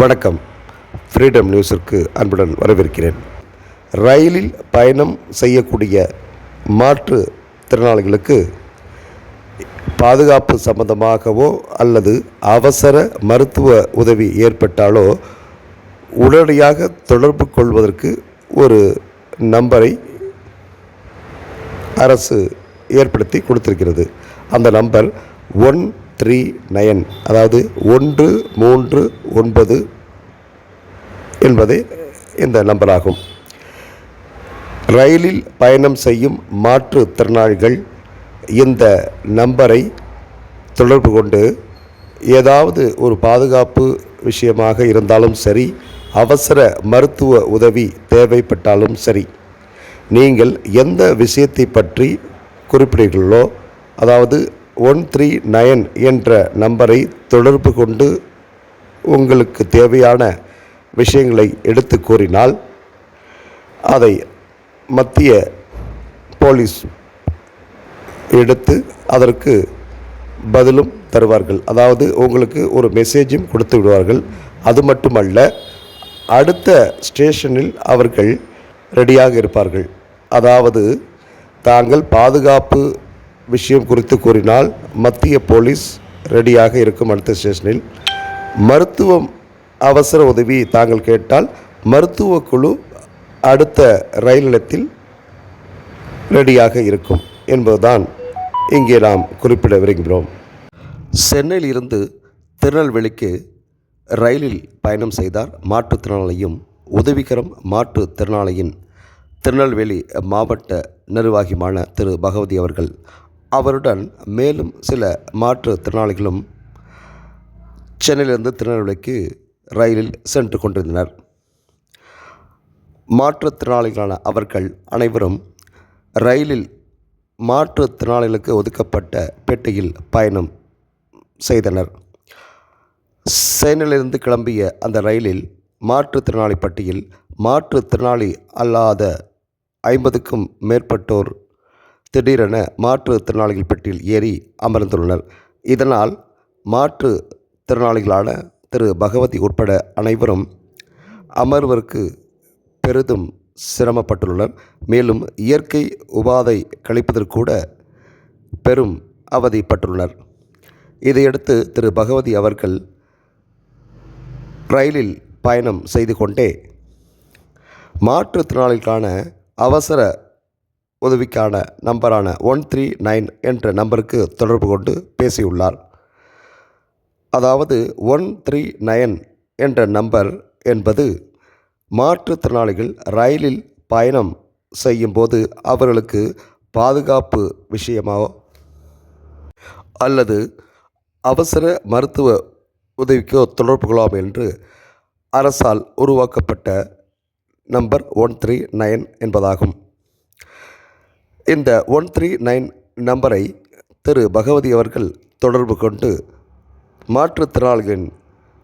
வணக்கம். ஃப்ரீடம் நியூஸிற்கு அன்புடன் வரவேற்கிறேன். ரயிலில் பயணம் செய்யக்கூடிய மாற்று திறனாளிகளுக்கு பாதுகாப்பு சம்பந்தமாகவோ அல்லது அவசர மருத்துவ உதவி ஏற்பட்டாலோ உடனடியாக தொடர்பு கொள்வதற்கு ஒரு நம்பரை அரசு ஏற்படுத்தி கொடுத்திருக்கிறது. அந்த நம்பர் ஒன் த்ரீ நயன் அதாவது ஒன்று மூன்று ஒன்பது என்பதே இந்த நம்பராகும் ரயிலில் பயணம் செய்யும் மாற்றுத்திறனாளிகள் இந்த நம்பரை தொடர்பு கொண்டு ஏதாவது ஒரு பாதுகாப்பு விஷயமாக இருந்தாலும் சரி அவசர மருத்துவ உதவி தேவைப்பட்டாலும் சரி நீங்கள் எந்த விஷயத்தை பற்றி குறிப்பிடுகிறீர்களோ அதாவது ஒன் த்ரீ நயன் என்ற நம்பரை தொடர்பு கொண்டு உங்களுக்கு தேவையான விஷயங்களை எடுத்து கூறினால் அதை மத்திய போலீஸ் எடுத்து அதற்கு பதிலும் தருவார்கள். அதாவது உங்களுக்கு ஒரு மெசேஜும் கொடுத்து விடுவார்கள். அது மட்டுமல்ல அடுத்த ஸ்டேஷனில் அவர்கள் ரெடியாக இருப்பார்கள். அதாவது தாங்கள் பாதுகாப்பு விஷயம் குறித்து கூறினால் மத்திய போலீஸ் ரெடியாக இருக்கும் அடுத்த ஸ்டேஷனில் மருத்துவம் அவசர உதவி தாங்கள் கேட்டால் மருத்துவ குழு அடுத்த ரயில் நிலையத்தில் ரெடியாக இருக்கும் என்பதுதான் இங்கே நாம் குறிப்பிட விரும்புகிறோம். சென்னையில் இருந்து திருநெல்வேலிக்கு ரயிலில் பயணம் செய்தார் மாற்றுத்திறனாளியும் உதவிகரம் மாற்றுத்திறனாளியின் திருநெல்வேலி மாவட்ட நிர்வாகியுமான திரு. பகவதி அவர்கள். அவருடன் மேலும் சில மாற்றுத்திறனாளிகளும் சென்னையிலிருந்து திருநெல்வேலிக்கு ரயிலில் சென்று கொண்டிருந்தனர். மாற்றுத்திறனாளிகளான அவர்கள் அனைவரும் ரயிலில் மாற்றுத்திறனாளிகளுக்கு ஒதுக்கப்பட்ட பெட்டியில் பயணம் செய்தனர். சென்னையிலிருந்து கிளம்பிய அந்த ரயிலில் மாற்றுத்திறனாளி பட்டியில் மாற்றுத்திறனாளி அல்லாத ஐம்பதுக்கும் மேற்பட்டோர் திடீரென மாற்றுத்திறனாளிகள் பெட்டியில் ஏறி அமர்ந்துள்ளனர். இதனால் மாற்றுத்திறனாளிகளான திரு. பகவதி உட்பட அனைவரும் அமர்வருக்கு பெரிதும் சிரமப்பட்டுள்ளனர் மேலும் இயற்கை உபாதை கழிப்பதற்கூட பெரும் அவதிப்பட்டுள்ளனர் இதையடுத்து திரு. பகவதி அவர்கள் ரயிலில் பயணம் செய்து கொண்டே மாற்றுத்திறனாளிக்கான அவசர உதவிக்கான நம்பரான ஒன் த்ரீ நைன் என்ற நம்பருக்கு தொடர்பு கொண்டு பேசியுள்ளார். அதாவது ஒன் த்ரீ நயன் என்ற நம்பர் என்பது மாற்றுத்திறனாளிகள் ரயிலில் பயணம் செய்யும்போது அவர்களுக்கு பாதுகாப்பு விஷயமாக அல்லது அவசர மருத்துவ உதவிக்கோ தொடர்பு கொள்ளலாம் என்று அரசால் உருவாக்கப்பட்ட நம்பர் ஒன் த்ரீ நைன் என்பதாகும். இந்த ஒன் த்ரீ நைன் நம்பரை திரு பகவதி அவர்கள் தொடர்பு கொண்டு மாற்றுத்திறனாளிகளின்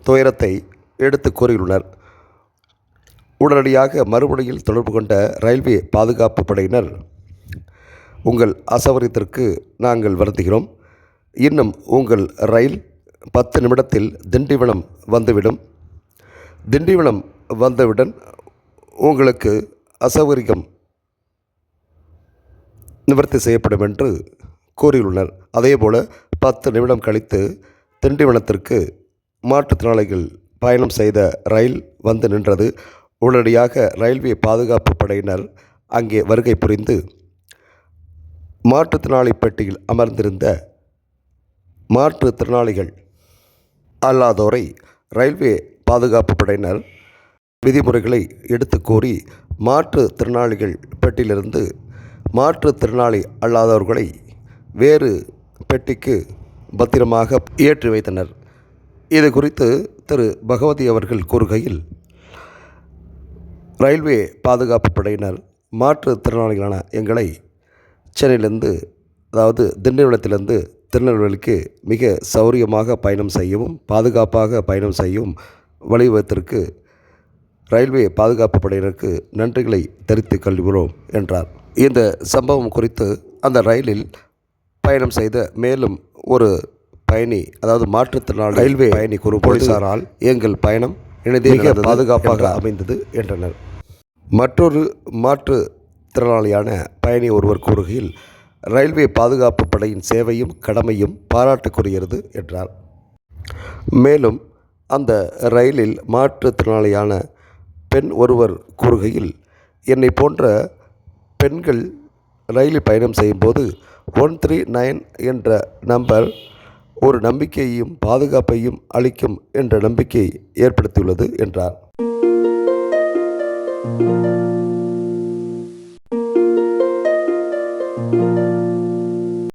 துயரத்தை எடுத்து கூறியுள்ளனர். உடனடியாக மறுமுனையில் தொடர்பு கொண்ட ரயில்வே பாதுகாப்பு படையினர் உங்கள் அசௌகரியத்திற்கு நாங்கள் வருந்துகிறோம். இன்னும் உங்கள் ரயில் பத்து நிமிடத்தில் திண்டிவனம் வந்துவிடும். திண்டிவனம் வந்தவுடன் உங்களுக்கு அசௌகரியம் நிவர்த்தி செய்யப்படும் என்று கூறியுள்ளனர். அதேபோல பத்து நிமிடம் கழித்து திண்டிவனத்திற்கு மாற்றுத்திறனாளிகள் பயணம் செய்த ரயில் வந்து நின்றது. உடனடியாக ரயில்வே பாதுகாப்பு படையினர் அங்கே வருகை புரிந்து மாற்றுத்திறனாளி பெட்டியில் அமர்ந்திருந்த மாற்றுத்திறனாளிகள் அல்லாதோரை ரயில்வே பாதுகாப்பு படையினர் விதிமுறைகளை எடுத்து கூறி மாற்றுத்திறனாளிகள் பெட்டியிலிருந்து மாற்றுத்திறனாளி அல்லாதவர்களை வேறு பெட்டிக்கு பத்திரமாக ஏற்றி வைத்தனர். இது குறித்து திரு. பகவதி அவர்கள் கூறுகையில் ரயில்வே பாதுகாப்பு படையினர் மாற்றுத்திறனாளிகளான எங்களை சென்னையிலேருந்து அதாவது திண்டிவனத்திலிருந்து திருநெல்வேலிக்கு மிக சௌரியமாக பயணம் செய்யவும் பாதுகாப்பாக பயணம் செய்யவும் வழிவகுத்திற்கு ரயில்வே பாதுகாப்பு படையினருக்கு நன்றிகளை தெரிவித்துக் கொள்கிறோம் என்றார். இந்த சம்பவம் குறித்து அந்த ரயிலில் பயணம் செய்த மேலும் ஒரு பயணி அதாவது மாற்றுத்திறனாளி ரயில்வே பயணி குழு போலீசாரால் எங்கள் பயணம் மிக பாதுகாப்பாக அமைந்தது என்றனர். மற்றொரு மாற்றுத்திறனாளியான பயணி ஒருவர் கூறுகையில் ரயில்வே பாதுகாப்பு படையின் சேவையும் கடமையும் பாராட்டுக்குரியது என்றார். மேலும் அந்த ரயிலில் மாற்றுத்திறனாளியான பெண் ஒருவர் கூறுகையில் என்னை போன்ற பெண்கள் ரயிலில் பயணம் செய்யும்போது ஒன் த்ரீ நைன் என்ற நம்பர் ஒரு நம்பிக்கையையும் பாதுகாப்பையும் அளிக்கும் என்ற நம்பிக்கை ஏற்படுத்தியுள்ளது என்றார்.